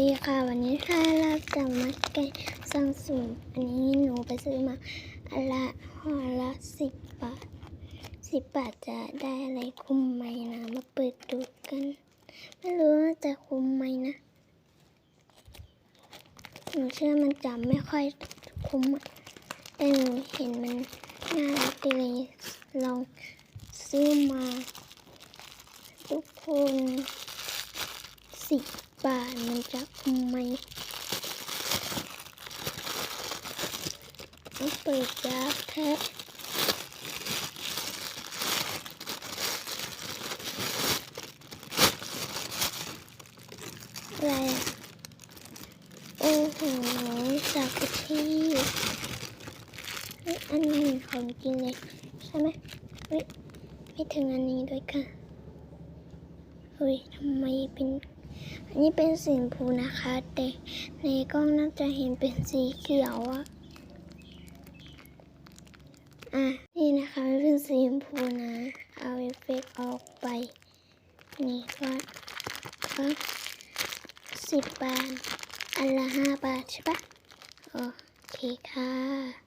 ดีค่ะวันนี้ค่ะเราจะมาแกะซังสูงอันนี้หนูไปซื้อมาอันละห่อละสิบบาทสิบบาทจะได้อะไรคุ้มไหมนะ มาเปิดดูกัน ไม่รู้ว่าจะคุ้มไหมนะ หนูเชื่อมันจะไม่ค่อยคุ้มแต่หนูเห็นมันน่ารักเลยลองซื้อมา ทุกคนสิ บบาทมันจะคุ้มไหมต้องเปิดยากแท้อะไรอะโอ้โหจากประเทศเฮ้ยอันนี้ของจริงเลยใช่ไหมเฮ้ยไม่ถึงอันนี้ด้วยค่ะเฮ้ยทำไมเป็น อันนี้เป็นสีชมพูนะคะ แต่ในกล้องน่าจะเห็นเป็นสีเขียวอะอะนี่นะคะมันเป็นสีชมพูนะ เอาเอฟเฟกออกไป นี่ก็ก็สิบบาท อันละห้าบาทใช่ปะโอเคค่ะ